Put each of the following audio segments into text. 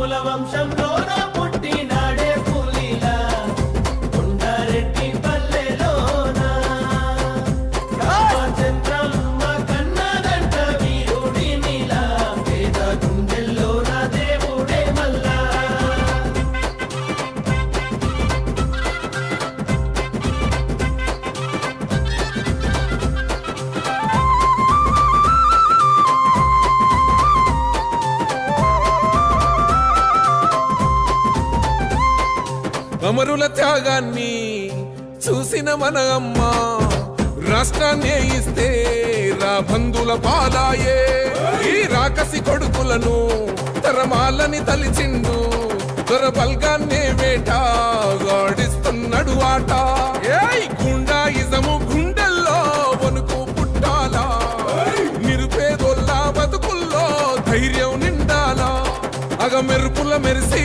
ఇనుముల వంశంలోన త్యాగాన్ని చూసిన మన అమ్మ రాష్ట్రాన్ని ఇస్తే రా బంధుల పాలాయే ఈ రాకసి కొడుకులను తరమాలని తలిచిండు దొర బల్గాన్నే వేట గాడిస్తున్నాడు ఆట. ఏయ్ గుండా ఇజము గుండెల్లో వణుకు పుట్టాలా? నిరుపేదోళ్ళ బతుకుల్లో ధైర్యం నిండాలా? అగ మెరుపుల మెరిసి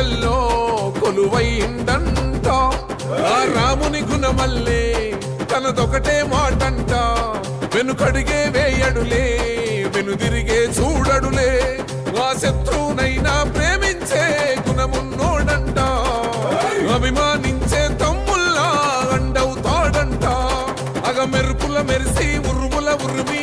గుండెల్లో కొలువైండంట ఆ రాముని గుణమల్లే తనదొకటే మాటంట. వెనుకడిగే వేయడులే వెనుదిరిగే చూడడులే. ఆ శత్రువునైనా ప్రేమించే గుణమున్నోడంట. అభిమానించే తమ్ముల్లా అండవుతాడంట. అగ మెరుపుల మెరిసి ఉరుముల ఉరిమి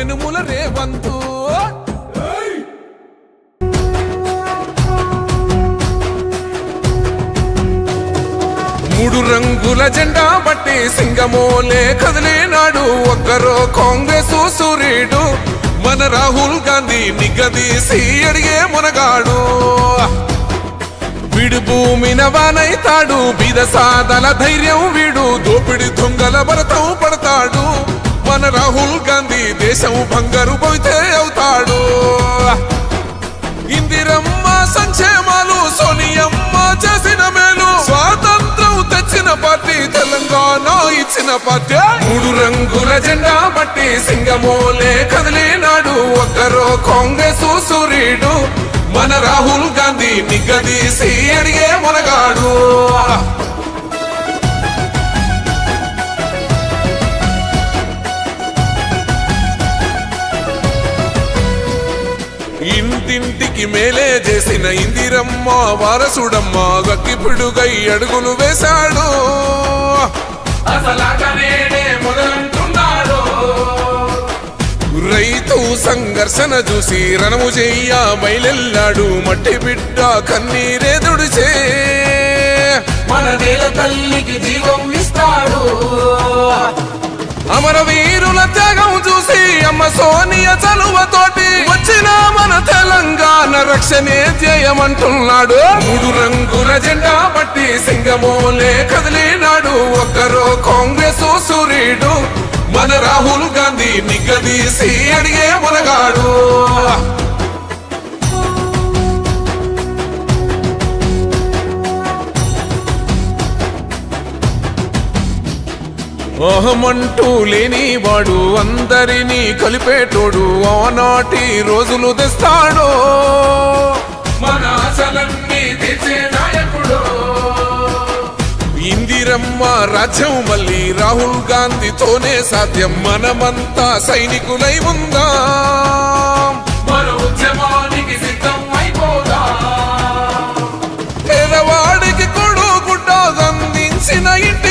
ఎనుముల రేవంతు. మూడు రంగుల జెండా బట్టి సింగమోలే కదిలేనాడు. ఒక్కరో కాంగ్రెస్ సూర్యుడు మన రాహుల్ గాంధీ నిగదీసి అడిగే మునగాడు. వీడు భూమిన వానైతాడు. బీద సాదల ధైర్యం వీడు. దోపిడి దొంగల భరతం పడతాడు. మన రాహుల్ గాంధీ దేశం బంగారు పోయితే అవుతాడు. ఇందిరమ్మ సంక్షేమాలు సోనియమ్మ చేసిన మేలు స్వాతంత్రం తెచ్చిన పార్టీ తెలంగాణ ఇచ్చిన పార్టీ. మూడు రంగుల జెండా బట్టి సింగమోలే కదిలినాడు. ఒక్కరో కాంగ్రెస్ సూర్యుడు మన రాహుల్ గాంధీ నిగదీసి అడిగే మొనగాడు. ఇంటింటికి మేలే చేసిన ఇందిరమ్మ వారసుడమ్మ గక్కిపిడుగై అడుగులు వేశాడు. రైతు సంఘర్షణ చూసి రణము చెయ్య బయలెల్లాడు మట్టి బిడ్డ కన్నీరే దుడిచే మన నేల తల్లికి జీవం ఇస్తాడు. అమరవీరుల త్యాగం చూసి అమ్మ సోనియ చలువతోటి వచ్చిన మన తెలంగాణ రక్షణే జయమంటున్నాడు మూడు రంగుల జెండా పట్టి సింగమోలే కదిలినాడు. ఒక్కరో కాంగ్రెస్ సూర్యుడు మన రాహుల్ గాంధీ నిగ్గదీసి అడిగే మునగాడు. అహమంటూ లేనివాడు అందరినీ కలిపేటోడు ఆనాటి రోజులు తెస్తాడు. మన ఆశలన్నీ తెచ్చే నాయకుడు. ఇందిరమ్మ రాజ్యం మళ్ళీ రాహుల్ గాంధీతోనే సాధ్యం. మనమంతా సైనికులై ఉందాం. మన ఉద్యమానికి సిద్ధం అయిపోదా. పేదవాడికి కొడు గుడ్డ అందించిన ఇంటి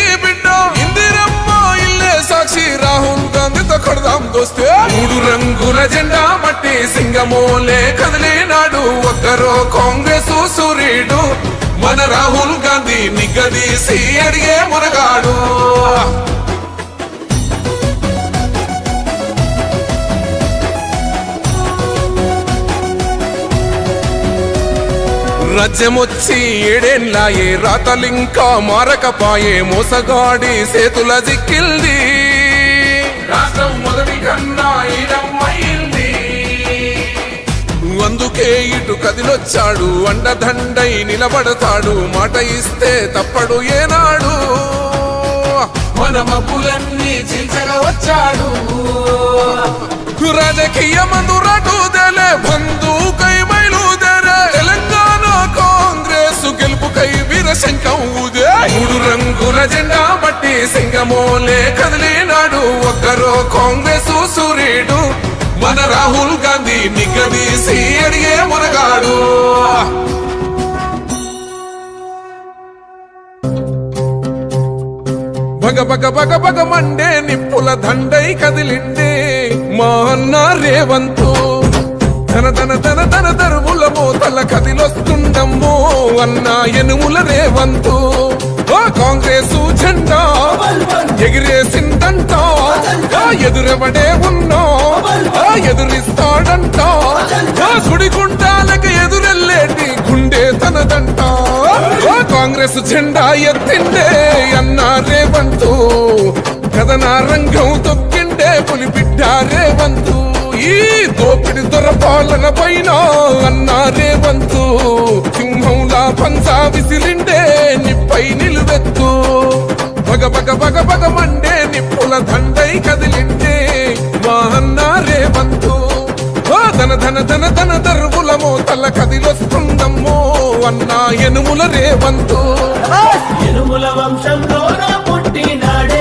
ఇల్లే రాహుల్ గాంధీతో కొడదాం దోస్తే. మూడు రంగుల జెండా మట్టి సింగమోలే కదిలినాడు ఒక్కరో కాంగ్రెస్ సూర్యుడు మన రాహుల్ గాంధీ నిగదీసి అడిగే మునగాడు. రాజ్యమొచ్చి ఏడేళ్ళాయే రాతలింకా మారకపాయే మోసగాడి సేతుల జిక్కిల్ది. రాష్ట్రం మొదటి కన్నా అందుకే ఇటు కదిలొచ్చాడు అండదండై నిలబడతాడు మాట ఇస్తే తప్పడు ఏనాడు. మన మబ్బులన్నీ చీల్చగా వచ్చాడు. రాజకీయ మందురాటు దేలే బంధుకై బయలుదేరే తెలంగాణ కాంగ్రెస్ గెలుపుకై వీరశంఖం ఊదే. మూడు రంగుల జెండా బట్టి సింగమోలే కదిలినాడు ఒక్కరో కాంగ్రెస్ సూర్యుడు మన రాహుల్ గాంధీ నిగదీసి అడిగే మునగాడు. బగ బగ బగ బగ మండే నిప్పుల దండై కదిలిండే మా అన్న రేవంతు. ధన ధన ధన ధన దరువుల మోతల కదిలొస్తుండమ్మో అన్న ఎనుముల రేవంతు. కాంగ్రెసు జెండా ఎగిరేసిందంట. ఆ ఎదురెవడే ఉన్నా ఆ ఎదురిస్తాడంట. ఆ సుడిగుండాలకి ఎదురెళ్ళేటి గుండె తనదంట. కాంగ్రెస్ జెండా ఎత్తిండే అన్న రేవంతు. కథన రంగం తొక్కిండే పులి బిడ్డ రేవంతు. ఈ దోపిడి దొర పాలన పైన అన్నారే వంతు సింహంలా పంచా విసిలిండే నిప్పై నిలువెత్తు. పగ బగ పగ పగ మండే నిప్పుల దండై కదిలిండే మా అన్న వంతు ధన ధన ధన ధన దర్వుల మోతల కదిలొస్తుందమ్మో అన్న ఎనుముల రేవంతు. ఎనుముల వంశంలోన పుట్టినాడే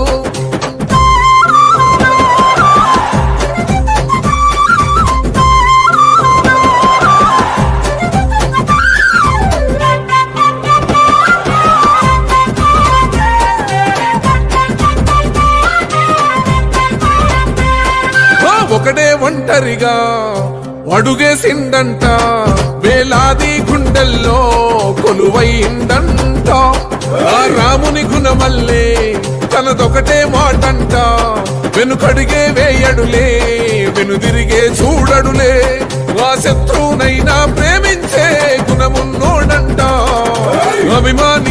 ఒంటరిగా అడుగేసిందంట వేలాది గుండెల్లో కొలువైందంట. ఆ రాముని గుణమల్లే తనదొకటే మాటంట. వెనుకడిగే వేయడులే వెనుదిరిగే చూడడులే. ఆ శత్రువునైనా ప్రేమించే గుణమున్నోడంట. అభిమాని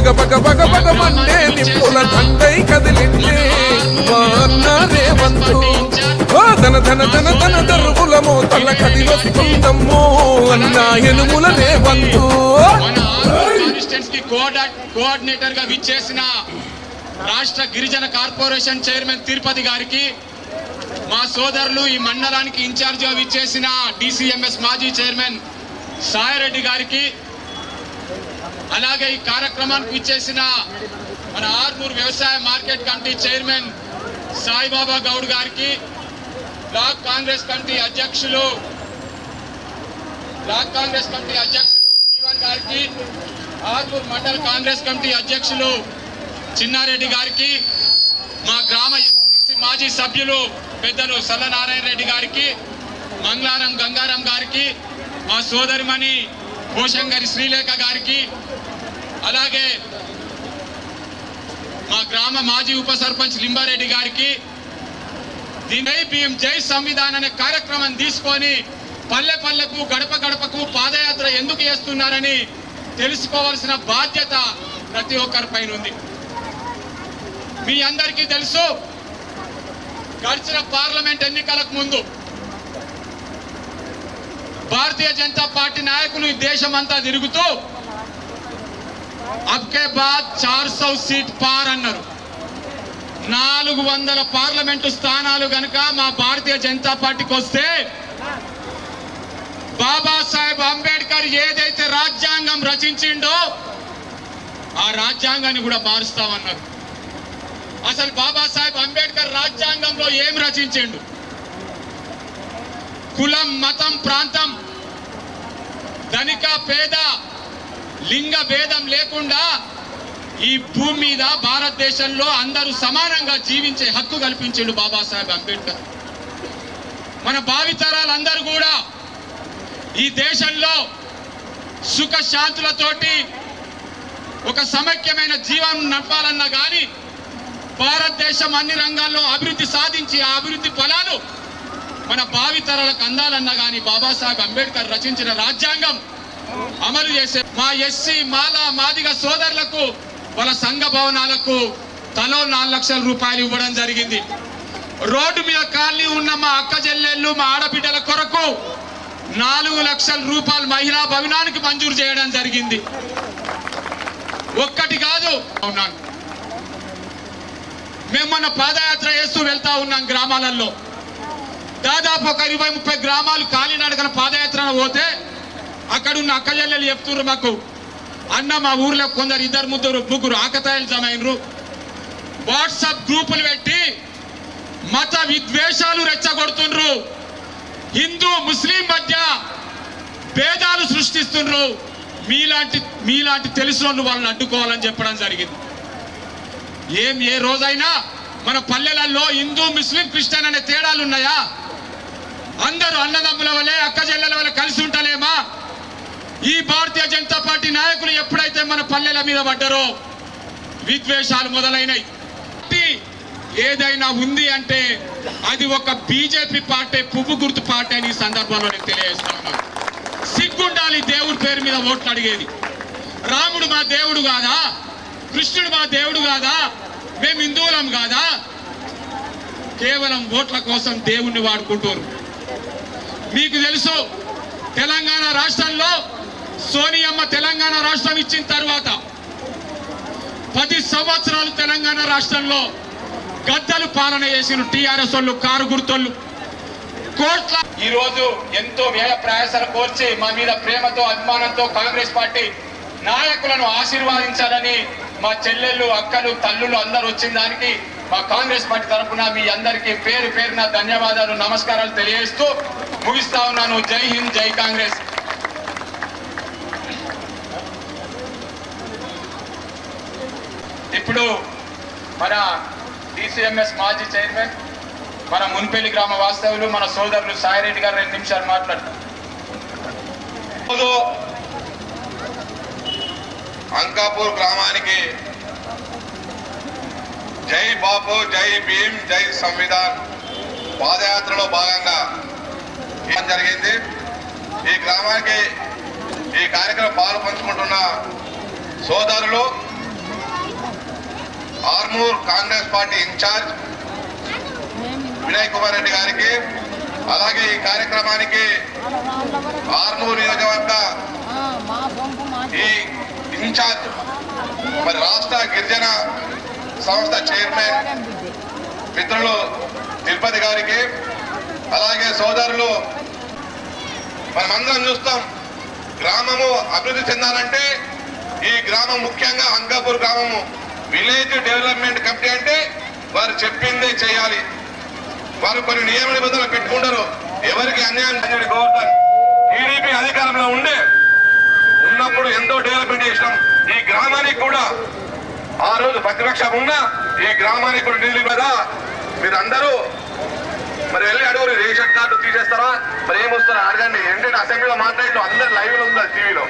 పగ పగ పగ పగ మండే నిప్పుల తండై కదిలిందే. మా అన్న రేవంతు. ఓ ధన ధన ధన దరువులమో తల కది వస్తుందమ్మో అన్న ఎనుముల రేవంతు. కోఆర్డినేటర్గా విచ్చేసిన రాష్ట్ర గిరిజన కార్పొరేషన్ చైర్మన్ తిరుపతి గారికి మా సోదరులు ఈ మండలానికి ఇన్ఛార్జిగా విచ్చేసిన డిసిఎంఎస్ మాజీ చైర్మన్ సాయిరెడ్డి గారికి అలాగే ఈ కార్యక్రమానికి ఇచ్చేసిన మన ఆర్మూర్ వ్యవసాయ market committee chairman Saibaba Goud గారికి బ్లాక్ కాంగ్రెస్ కమిటీ అధ్యక్షులు బ్లాక్ కాంగ్రెస్ కమిటీ అధ్యక్షులు జీవన్ గారికి ఆర్మూర్ మండల కాంగ్రెస్ కమిటీ అధ్యక్షులు చిన్నారెడ్డి గారికి మా గ్రామ మాజీ సభ్యులు పెద్దలు సల్లనారాయణ రెడ్డి గారికి మంగళారం గంగారం గారికి మా సోదరిమణి కోశంగారి శ్రీలేఖ గారికి అలాగే మా గ్రామ మాజీ ఉప సర్పంచ్ లింబారెడ్డి గారికి దీని పిఎం జై సంవిధాన్ అనే కార్యక్రమం తీసుకొని పల్లె పల్లెకు గడప గడపకు పాదయాత్ర ఎందుకు చేస్తున్నారని తెలుసుకోవాల్సిన బాధ్యత ప్రతి ఒక్కరి పైన ఉంది. మీ అందరికీ తెలుసు గడిచిన పార్లమెంట్ ఎన్నికలకు ముందు భారతీయ జనతా పార్టీ నాయకులు ఈ దేశమంతా తిరుగుతూ అబ్కే బాద్ చార్ సౌ సీట్ పార్ అన్నారు. నాలుగు వందల పార్లమెంటు స్థానాలు గనక మా భారతీయ జనతా పార్టీకి వస్తే బాబాసాహెబ్ అంబేద్కర్ ఏదైతే రాజ్యాంగం రచించిండో ఆ రాజ్యాంగాన్ని కూడా మారుస్తామన్నారు. అసలు బాబాసాహెబ్ అంబేద్కర్ రాజ్యాంగంలో ఏం రచించిండు? కులం మతం ప్రాంతం ధనిక పేద లింగ భేదం లేకుండా ఈ భూమి మీద భారతదేశంలో అందరూ సమానంగా జీవించే హక్కు కల్పించాడు బాబాసాహెబ్ అంబేద్కర్. మన భావితరాలందరూ కూడా ఈ దేశంలో సుఖ శాంతులతోటి ఒక సమైక్యమైన జీవనం నడపాలన్నా కానీ భారతదేశం అన్ని రంగాల్లో అభివృద్ధి సాధించి ఆ అభివృద్ధి ఫలాలు మన భావితరాలకు అందాలన్నా కానీ బాబాసాహెబ్ అంబేద్కర్ రచించిన రాజ్యాంగం అమలు చేసే మా ఎస్సీ మాల మాదిగ సోదరులకు వాళ్ళ సంఘ భవనాలకు తలో నాలుగు లక్షల రూపాయలు ఇవ్వడం జరిగింది. రోడ్డు మీద ఖాళీ ఉన్న మా అక్క చెల్లెళ్ళు మా ఆడబిడ్డల కొరకు నాలుగు లక్షల రూపాయలు మహిళా భవనానికి మంజూరు చేయడం జరిగింది. ఒక్కటి కాదు ఉన్నాను. మేము మొన్న పాదయాత్ర చేస్తూ వెళ్తా ఉన్నాం గ్రామాలలో. దాదాపు ఒక ఇరవై ముప్పై గ్రామాలు కాలినడకన పాదయాత్రన పోతే అక్కడ ఉన్న అక్కజల్లెలు చెప్తున్నారు మాకు. అన్న మా ఊర్లో కొందరు ఇద్దరు ముద్దరు ముగ్గురు ఆకతాయిలు జమైనరు వాట్సాప్ గ్రూపులు పెట్టి మత విద్వేషాలు రెచ్చగొడుతుండ్రు. హిందూ ముస్లిం మధ్య భేదాలు సృష్టిస్తుండ్రు. మీలాంటి మీలాంటి తెలిసిన వాళ్ళని అడ్డుకోవాలని చెప్పడం జరిగింది. ఏం ఏ రోజైనా మన పల్లెలలో హిందూ ముస్లిం క్రిస్టియన్ అనే తేడాలు ఉన్నాయా అందరూ అన్నదమ్ముల వలె అక్క చెల్లెల వలె కలిసి ఉంటలేమా? ఈ భారతీయ జనతా పార్టీ నాయకులు ఎప్పుడైతే మన పల్లెల మీద పడ్డారో విద్వేషాలు మొదలైనవి పార్టీ ఏదైనా ఉంది అంటే అది ఒక బీజేపీ పార్టీ పువ్వు గుర్తు పార్టీ అని ఈ సందర్భంలో నేను తెలియజేస్తా సిగ్గుండాలి దేవుడి పేరు మీద ఓట్లు అడిగేది రాముడు మా దేవుడు కాదా? కృష్ణుడు మా దేవుడు కాదా? మేము హిందువులం కాదా? కేవలం ఓట్ల కోసం దేవుణ్ణి వాడుకుంటారు. మీకు తెలుసు తెలంగాణ రాష్ట్రంలో సోనియమ్మ తెలంగాణ రాష్ట్రం ఇచ్చిన తర్వాత పది సంవత్సరాలు తెలంగాణ రాష్ట్రంలో గద్దలు పాలన చేసిన టీఆర్ఎస్ వాళ్ళు కారు గుర్తోళ్ళు కోట్ల ఈ రోజు ఎంతో వ్యయ ప్రయాసాలు కోర్చి మా మీద ప్రేమతో అభిమానంతో కాంగ్రెస్ పార్టీ నాయకులను ఆశీర్వాదించాలని మా చెల్లెళ్ళు అక్కలు తల్లులు అందరూ వచ్చిన దానికి మా కాంగ్రెస్ పార్టీ తరఫున మీ అందరికీ పేరు పేరున ధన్యవాదాలు నమస్కారాలు తెలియజేస్తూ ముగిస్తా ఉన్నాను. జై హింద్ జై కాంగ్రెస్. ఇప్పుడు మన డిసిఎంఎస్ మాజీ చైర్మన్ మన మున్పేలి గ్రామ వాస్తవులు మన సోదరులు సాయిరెడ్డి గారు రెండు నిమిషాలు మాట్లాడతారు. అంకాపూర్ గ్రామానికి జై బాపు జై భీమ్ జై సంవిధాన్ పాదయాత్రలో భాగంగా జరిగింది. ఈ గ్రామానికి ఈ కార్యక్రమం పాలు పంచుకుంటున్న సోదరులు ఆర్మూర్ కాంగ్రెస్ పార్టీ ఇన్ఛార్జ్ వినయ్ కుమార్ రెడ్డి గారికి అలాగే ఈ కార్యక్రమానికి ఆర్మూర్ నియోజకవర్గ ఈ ఇన్ఛార్జ్ మరి రాష్ట్ర గిరిజన సంస్థ చైర్మన్ మిత్రులు తిరుపతి గారికి అలాగే సోదరులు మనమందరం చూస్తాం గ్రామము అభివృద్ధి చెందాలంటే ఈ గ్రామం ముఖ్యంగా అంకాపూర్ గ్రామము. విలేజ్ డెవలప్మెంట్ కమిటీ అంటే వారు చెప్పిందే చేయాలి. వారు కొన్ని నియమ నిబంధనలు పెట్టుకుంటారు. ఎవరికి అన్యాయం చేయని గవర్నర్ టీడీపీ అధికారంలో ఉండే ఉన్నప్పుడు ఎంతో డెవలప్మెంట్ చేసినాం. ఈ గ్రామానికి కూడా ఆ రోజు ప్రతిపక్షం ఉన్నా ఈ గ్రామానికి కూడా నిధులు కదా మీరు అందరూ మరి వెళ్ళి అడుగురు రేషన్ కార్డు తీసేస్తారా? మరి ఏమొస్తారా అడగండి ఏంటంటే అసెంబ్లీలో మాట్లాడటం అందరు లైవ్లో ఉంది టీవీలో.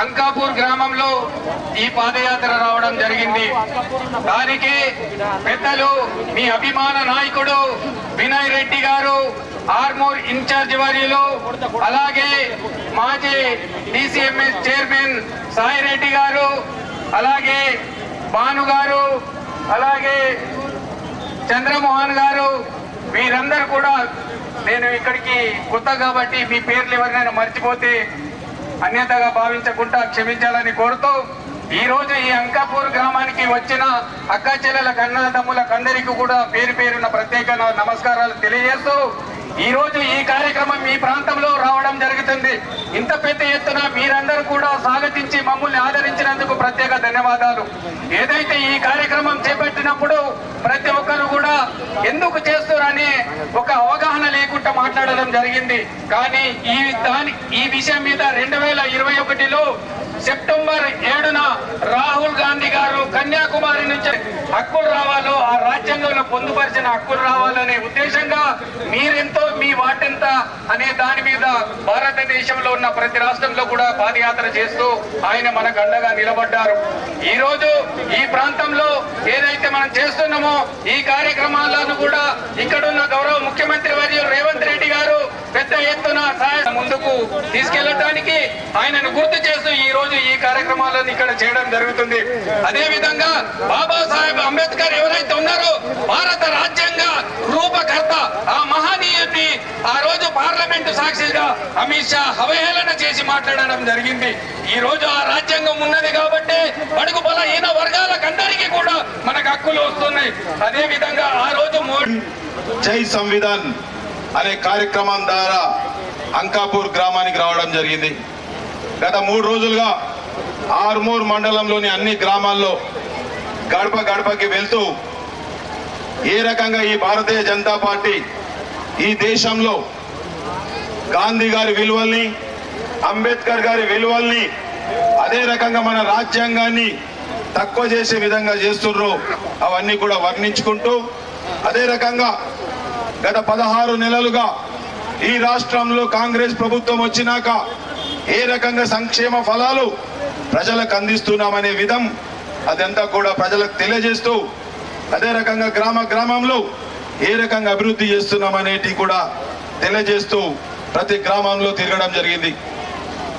అంకాపూర్ గ్రామంలో ఈ పాదయాత్ర రావడం జరిగింది. దానికి పెద్దలు మీ అభిమాన నాయకుడు వినయ్ రెడ్డి గారు ఆర్మూర్ ఇన్ఛార్జ్ వారిలో అలాగే మాజీ డిసిఎంఎస్ చైర్మన్ సాయి రెడ్డి గారు అలాగే భాను గారు అలాగే చంద్రమోహన్ గారు వీరందరూ కూడా నేను ఇక్కడికి కొత్త కాబట్టి మీ పేర్లు ఎవరినైనా మర్చిపోతే అన్యతగా భావించకుండా క్షమించాలని కోరుతూ ఈ రోజు ఈ అంకాపూర్ గ్రామానికి వచ్చిన అక్కచెల్లెల చెల్లెల కన్నదమ్ములకు అందరికీ కూడా పేరు పేరున ప్రత్యేక నమస్కారాలు తెలియజేస్తూ ఈ రోజు ఈ కార్యక్రమం మీ ప్రాంతంలో రావడం జరుగుతుంది. ఇంత పెద్ద ఎత్తున మీరందరూ కూడా స్వాగతించి మమ్మల్ని ఆదరించినందుకు ప్రత్యేక ధన్యవాదాలు. ఏదైతే ఈ కార్యక్రమం చేపట్టినప్పుడు ప్రతి ఒక్కరు కూడా ఎందుకు చేస్తారని ఒక అవగాహన లేకుండా మాట్లాడడం జరిగింది. కానీ ఈ దాని ఈ విషయం మీద రెండు వేల ఇరవై ఒకటిలో సెప్టెంబర్ ఏడున రాహుల్ గాంధీ గారు కన్యాకుమారి నుంచి హక్కులు రావాలో ఆ రాజ్యాంగంలో పొందుపరిచిన హక్కులు రావాలనే ఉద్దేశంగా మీరెంతో మీ వాటెంత అనే దాని మీద భారతదేశంలో ఉన్న ప్రతి రాష్ట్రంలో కూడా పాదయాత్ర చేస్తూ ఆయన మనకు అండగా నిలబడ్డారు. ఈ రోజు ఈ ప్రాంతంలో ఏదైతే మనం చేస్తున్నామో ఈ కార్యక్రమాలను కూడా ఇక్కడున్న గౌరవ ముఖ్యమంత్రి వర్యులు రేవంత్ రెడ్డి గారు పెద్ద ఎత్తున సహాయ ముందుకు తీసుకెళ్ళడానికి ఆయనను గుర్తు చేస్తూ ఈ రోజు ఈ కార్యక్రమాలను ఇక్కడ చేయడం జరుగుతుంది. అదే విధంగా బాబాసాహెబ్ అంబేద్కర్ ఎవరైతే ఉన్నారో భారత రాజ్యాంగ రూపకర్త ఆ మహనీయుడిని ఆ రోజు పార్లమెంటు సాక్షిగా అమిత్ షా అవహేళన చేసి మాట్లాడడం జరిగింది. ఈ రోజు ఆ రాజ్యాంగం ఉన్నది కాబట్టి బడుగు బలహీన వర్గాలకందరికీ కూడా మనకు హక్కులు వస్తున్నాయి. అదే విధంగా ఆ రోజు జై సంవిధాన్ అనే కార్యక్రమం ద్వారా అంకాపూర్ గ్రామానికి రావడం జరిగింది. గత మూడు రోజులుగా ఆర్మూర్ మండలంలోని అన్ని గ్రామాల్లో గడప గడపకి వెళ్తూ ఏ రకంగా ఈ భారతీయ జనతా పార్టీ ఈ దేశంలో గాంధీ గారి విలువల్ని అంబేద్కర్ గారి విలువల్ని అదే రకంగా మన రాజ్యాంగాన్ని తక్కువ చేసే విధంగా చేస్తుర్రు అవన్నీ కూడా వర్ణించుకుంటూ అదే రకంగా గత పదహారు నెలలుగా ఈ రాష్ట్రంలో కాంగ్రెస్ ప్రభుత్వం వచ్చినాక ఏ రకంగా సంక్షేమ ఫలాలు ప్రజలకు అందిస్తున్నామనే విధం అదంతా కూడా ప్రజలకు తెలియజేస్తూ అదే రకంగా గ్రామ గ్రామంలో ఏ రకంగా అభివృద్ధి చేస్తున్నామనేటి కూడా తెలియజేస్తూ ప్రతి గ్రామంలో తిరగడం జరిగింది.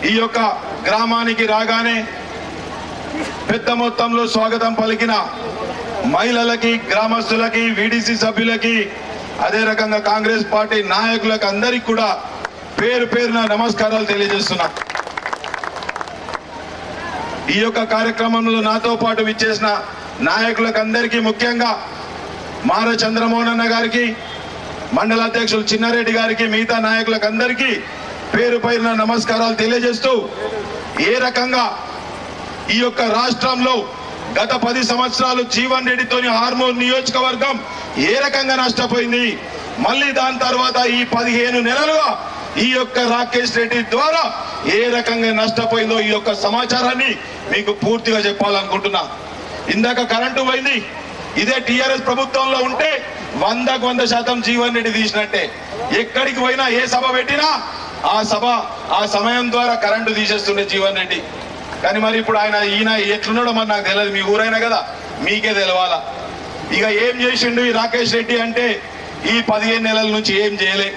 ఈ యొక్క గ్రామానికి రాగానే పెద్ద మొత్తంలో స్వాగతం పలికిన మహిళలకి గ్రామస్తులకి వీడీసీ సభ్యులకి అదే రకంగా కాంగ్రెస్ పార్టీ నాయకులకు అందరికీ కూడా పేరు పేరున నమస్కారాలు తెలియజేస్తున్నా. ఈ యొక్క కార్యక్రమంలో నాతో పాటు విచ్చేసిన నాయకులకు అందరికీ ముఖ్యంగా మార చంద్రమోహన్ గారికి మండల అధ్యక్షులు చిన్నారెడ్డి గారికి మిగతా నాయకులకు అందరికీ పేరు పైన నమస్కారాలు తెలియజేస్తూ ఏ రకంగా ఈ యొక్క రాష్ట్రంలో గత పది సంవత్సరాలు జీవన్ రెడ్డితోని హార్మోన్ నియోజకవర్గం ఏ రకంగా నష్టపోయింది మళ్ళీ దాని తర్వాత ఈ పదిహేను నెలలుగా ఈ యొక్క రాకేష్ రెడ్డి ద్వారా ఏ రకంగా నష్టపోయిందో ఈ యొక్క సమాచారాన్ని మీకు పూర్తిగా చెప్పాలనుకుంటున్నా. ఇందాక కరెంటు పోయింది. ఇదే టిఆర్ఎస్ ప్రభుత్వంలో ఉంటే వందకు వంద శాతం జీవన్ రెడ్డి తీసినట్టే. ఎక్కడికి పోయినా ఏ సభ పెట్టినా ఆ సభ ఆ సమయం ద్వారా కరెంటు తీసేస్తుండే జీవన్ రెడ్డి. కానీ మరి ఇప్పుడు ఆయన ఈయన ఎట్లున్నాడో మరి నాకు తెలియదు. మీ ఊరైనా కదా? మీకే తెలవాలా? ఇక ఏం చేసిండు ఈ రాకేష్ రెడ్డి అంటే ఈ పదిహేను నెలల నుంచి ఏం చేయలే.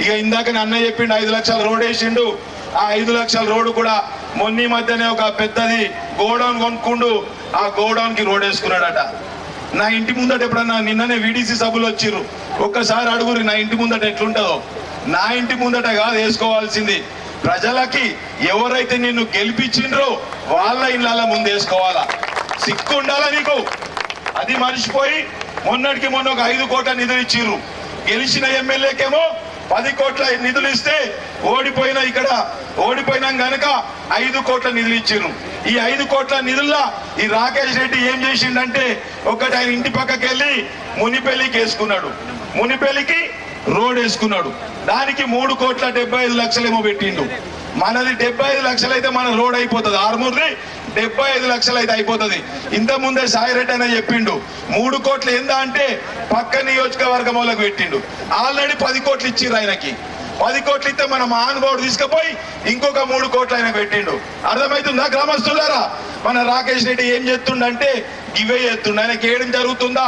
ఇక ఇందాక అన్నయ్య చెప్పిండు ఐదు లక్షల రోడ్ వేసిండు. ఆ ఐదు లక్షల రోడ్డు కూడా మొన్న మధ్యనే ఒక పెద్దది గోడౌన్ కొనుక్కుండు. ఆ గోడౌన్కి రోడ్ వేసుకున్నాడట. నా ఇంటి ముందట ఎప్పుడన్నా నిన్ననే వీడీసీ సభలు వచ్చిర్రు. ఒక్కసారి అడుగురు నా ఇంటి ముందట ఎట్లుంటుందో? నా ఇంటి ముందట కాదు వేసుకోవాల్సింది. ప్రజలకి ఎవరైతే నిన్ను గెలిపించిండ్రో వాళ్ళ ఇళ్ళ ముందు వేసుకోవాలా? సిక్కు ఉండాలా నీకు? అది మర్చిపోయి మొన్నటికి మొన్న ఒక ఐదు కోట్ల నిధులు ఇచ్చిర్రు. గెలిచిన ఎమ్మెల్యేకేమో పది కోట్ల నిధులు ఇస్తే ఓడిపోయిన ఇక్కడ ఓడిపోయినాం గనక ఐదు కోట్ల నిధులు ఇచ్చారు ఈ ఐదు కోట్ల నిధుల్లో ఈ రాకేష్ రెడ్డి ఏం చేసిండంటే ఒకటి ఆయన ఇంటి పక్కకి వెళ్ళి మునిపెల్లికి వేసుకున్నాడు. మునిపెల్లికి రోడ్ వేసుకున్నాడు. దానికి మూడు కోట్ల డెబ్బై ఐదు లక్షలేమో పెట్టిండు. మనది డెబ్బై ఐదు లక్షలైతే మన రోడ్ అయిపోతుంది. ఆర్మూర్ది డెబ్బై ఐదు లక్షలు అయితే అయిపోతుంది. ఇంత ముందే సాయిరెడ్డి అనే చెప్పిండు మూడు కోట్లు ఏందా అంటే పక్క నియోజకవర్గం వాళ్ళకి పెట్టిండు. ఆల్రెడీ పది కోట్లు ఇచ్చిర్రు ఆయనకి. పది కోట్లు ఇస్తే మన మహానుభావుడు తీసుకుపోయి ఇంకొక మూడు కోట్లు ఆయన పెట్టిండు. అర్థమవుతుందా గ్రామస్తులారా? మన రాకేష్ రెడ్డి ఏం చెప్తుండంటే ఇవే చేస్తుండే. ఆయనకి ఏడం జరుగుతుందా?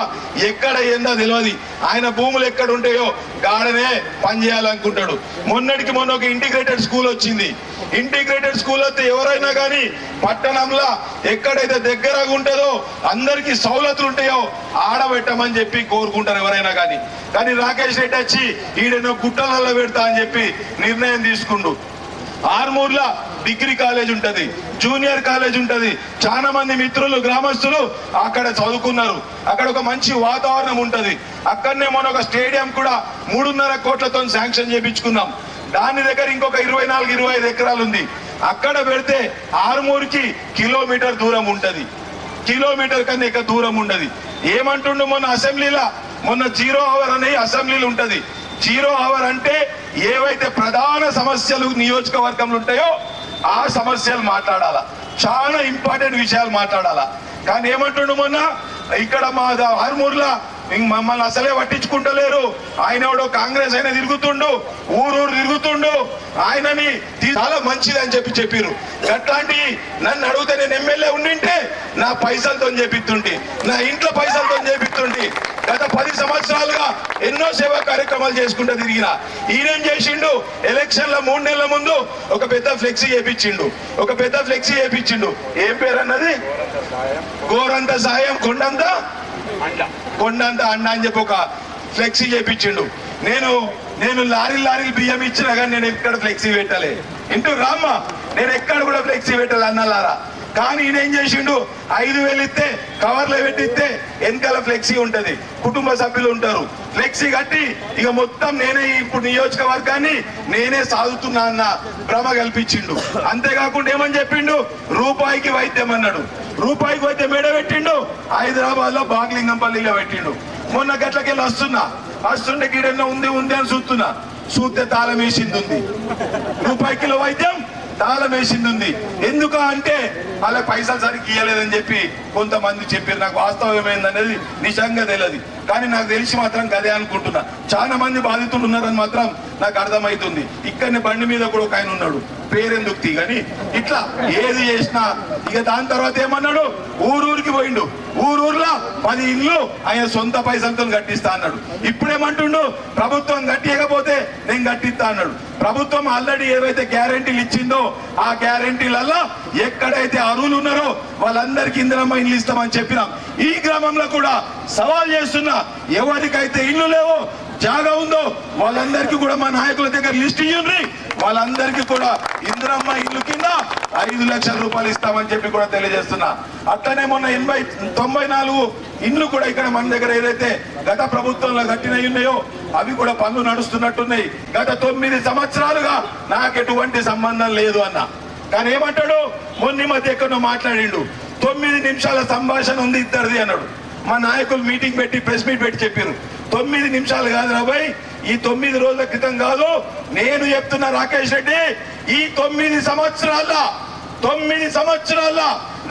ఎక్కడ ఏందో తెలియదు ఆయన భూములు ఎక్కడ ఉంటాయో గాడనే పని చేయాలనుకుంటాడు. మొన్నటికి మొన్న ఒక ఇంటిగ్రేటెడ్ స్కూల్ వచ్చింది. ఇంటిగ్రేటెడ్ స్కూల్ వస్తే ఎవరైనా కానీ పట్టణంలో ఎక్కడైతే దగ్గరగా ఉంటుందో అందరికీ సౌలతులు ఉంటాయో ఆడబెట్టమని చెప్పి కోరుకుంటారు ఎవరైనా కానీ కానీ రాకేష్ రెడ్డి వచ్చి ఈడనో గుట్టలలో పెడతా అని చెప్పి నిర్ణయం తీసుకుండు. ఆర్మూర్లో డిగ్రీ కాలేజ్ ఉంటుంది జూనియర్ కాలేజ్ ఉంటుంది. చాలా మంది మిత్రులు గ్రామస్తులు అక్కడ చదువుకున్నారు. అక్కడ ఒక మంచి వాతావరణం ఉంటుంది. అక్కడనే మన ఒక స్టేడియం కూడా మూడున్నర కోట్లతో శాంక్షన్ చేయించుకున్నాం దాని దగ్గర ఇంకొక ఇరవై నాలుగు ఇరవై ఐదు ఎకరాలు ఉంది. అక్కడ పెడితే ఆరుమూరుకి కిలోమీటర్ దూరం ఉంటుంది. కిలోమీటర్ కన్నా ఎక్కువ దూరం ఉండదు. ఏమంటుండు మొన్న అసెంబ్లీలో? మొన్న జీరో అవర్ అనే అసెంబ్లీలు ఉంటుంది. జీరో అవర్ అంటే ఏవైతే ప్రధాన సమస్యలు నియోజకవర్గంలో ఉంటాయో ఆ సమస్యలు మాట్లాడాలా? చాలా ఇంపార్టెంట్ విషయాలు మాట్లాడాలా? కానీ ఏమంటుండు మొన్న? ఇక్కడ మా హర్మూర్లా ఇంక మమ్మల్ని అసలే పట్టించుకుంటలేరు. ఆయన ఎవడో కాంగ్రెస్ అయినా తిరుగుతుండు ఊరూరు తిరుగుతుండు. ఆయనని చాలా మంచిది అని చెప్పి చెప్పిర్రు. అట్లాంటి నన్ను అడిగితే నేను ఎమ్మెల్యే ఉండింటే నా పైసలతో చేపిస్తుంటే నా ఇంట్లో పైసలతో చేపిస్తుంటి గత పది సంవత్సరాలుగా ఎన్నో సేవా కార్యక్రమాలు చేసుకుంటూ తిరిగిన. ఈయనేం చేసిండు? ఎలక్షన్ల మూడు నెలల ముందు ఒక పెద్ద ఫ్లెక్సీ చేపించిండు. ఒక పెద్ద ఫ్లెక్సీ చేపించిండు. ఏం పేరు అన్నది గోరంత సాయం. కొండంత కొండంత అన్న అని చెప్పి ఒక ఫ్లెక్సీ చేపించిండు. నేను నేను లారీ లారీలు బియ్యం ఇచ్చినా కానీ నేను ఎక్కడ ఫ్లెక్సీ పెట్టలే. ఇంటూ రామ్మ నేను ఎక్కడ కూడా ఫ్లెక్సీ పెట్టాలి అన్నలారా కానీ ఈయన ఏం చేసిండు? ఐదు వేలు ఇస్తే కవర్లో పెట్టిస్తే వెనకాల ఫ్లెక్సీ ఉంటుంది. కుటుంబ సభ్యులు ఉంటారు. ఫ్లెక్సీ కట్టి ఇక మొత్తం నేనే ఇప్పుడు నియోజకవర్గాన్ని నేనే సాగుతున్నా అన్న భ్రమ కల్పించిండు. అంతేకాకుండా ఏమని చెప్పిండు? రూపాయికి వైద్యం అన్నాడు. రూపాయికి అయితే మెడ పెట్టిండు. హైదరాబాద్లో బాగ్లింగంపల్లిలో పెట్టిండు. మొన్న గట్లకెళ్ళి వస్తున్నా. వస్తుంటే గిడెన్నో ఉంది ఉంది అని చూస్తున్నా. చూస్తే తాళం వేసింది ఉంది. రూపాయి కిలో వైద్యం తాళం వేసింది ఉంది. ఎందుకు అంటే అలా పైసలు సరిగ్గా ఇయ్యలేదని చెప్పి కొంతమంది చెప్పారు నాకు వాస్తవం ఏందనేది నిజంగా తెలియదు. కానీ నాకు తెలిసి మాత్రం గదే అనుకుంటున్నా. చాలా మంది బాధితులు ఉన్నారని మాత్రం నాకు అర్థమవుతుంది ఇక్కడనే బండి మీద కూడా ఒక ఆయన ఉన్నాడు. పేరెందుకు తీ కానీ ఇట్లా ఏది చేసినా ఇక దాని తర్వాత ఏమన్నాడు? ఊరూరికి పోయిండు. ఊరూర్లో పది ఇల్లు ఆయన సొంత పైసలతో కట్టిస్తా అన్నాడు. ఇప్పుడేమంటుండు? ప్రభుత్వం కట్టియకపోతే నేను కట్టిస్తా అన్నాడు. ప్రభుత్వం ఆల్రెడీ ఏవైతే గ్యారెంటీలు ఇచ్చిందో ఆ గ్యారంటీలలో ఎక్కడైతే అరువులు ఉన్నారో వాళ్ళందరికీ ఇందిరమ్మ ఇల్లు ఇస్తామని చెప్పినాం. ఈ గ్రామంలో కూడా సవాల్ చేస్తున్నా ఎవరికైతే ఇల్లు లేవో జాగా ఉందో వాళ్ళందరికీ కూడా మా నాయకుల దగ్గర లిస్ట్ ఇవ్వండి వాళ్ళందరికీ కూడా ఇందిరమ్మ ఇల్లు కింద ఐదు లక్షల రూపాయలు ఇస్తామని చెప్పి కూడా తెలియజేస్తున్నా. అట్లనే మొన్న ఎనభై తొంభై నాలుగు ఇండ్లు కూడా ఇక్కడ మన దగ్గర ఏదైతే గత ప్రభుత్వంలో కట్టినవి ఉన్నాయో అవి కూడా పనులు నడుస్తున్నట్టున్నాయి. గత తొమ్మిది సంవత్సరాలుగా నాకు ఎటువంటి సంబంధం లేదు అన్న. కానీ ఏమంటాడు? మొన్న మధ్య ఎక్కడో మాట్లాడిండు. తొమ్మిది నిమిషాల సంభాషణ ఉంది ఇద్దరిది అన్నాడు. మా నాయకులు మీటింగ్ పెట్టి ప్రెస్ మీట్ పెట్టి చెప్పారు తొమ్మిది నిమిషాలు కాదు రాబాయ్ ఈ తొమ్మిది రోజుల క్రితం కాదు నేను చెప్తున్న రాకేష్ రెడ్డి ఈ తొమ్మిది సంవత్సరాల తొమ్మిది సంవత్సరాల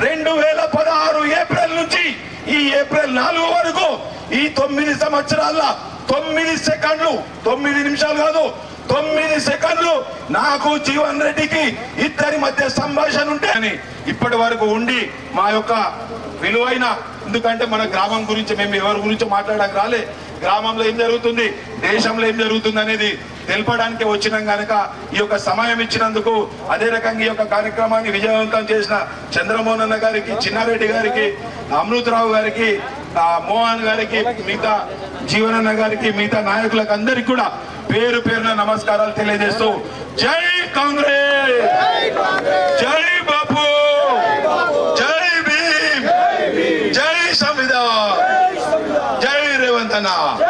రెండు వేల పదహారు ఏప్రిల్ నుంచి ఈ ఏప్రిల్ నాలుగు వరకు ఈ తొమ్మిది సంవత్సరాల తొమ్మిది సెకండ్లు తొమ్మిది నిమిషాలు కాదు తొమ్మిది సెకండ్లు నాకు జీవన్ రెడ్డికి ఇద్దరి మధ్య సంభాషణ ఉంటే అని ఇప్పటి వరకు ఉండి మా యొక్క విలువైన ఎందుకంటే మన గ్రామం గురించి మేము ఎవరి గురించి మాట్లాడడానికి రాలే గ్రామంలో ఏం జరుగుతుంది? దేశంలో ఏం జరుగుతుంది అనేది తెలపడానికి వచ్చినాం కనుక ఈ యొక్క సమయం ఇచ్చినందుకు అదే రకంగా ఈ యొక్క కార్యక్రమాన్ని విజయవంతం చేసిన చంద్రమోహన్ అన్న గారికి చిన్నారెడ్డి గారికి అమృతరావు గారికి మోహన్ గారికి మిగతా జీవనన్న గారికి మిగతా నాయకులకు అందరికి కూడా పేరు పేరున నమస్కారాలు తెలియజేస్తూ జై కాంగ్రెస్! జై బాపు జై భీమ్ జై సంవిధాన్ జై రేవంత్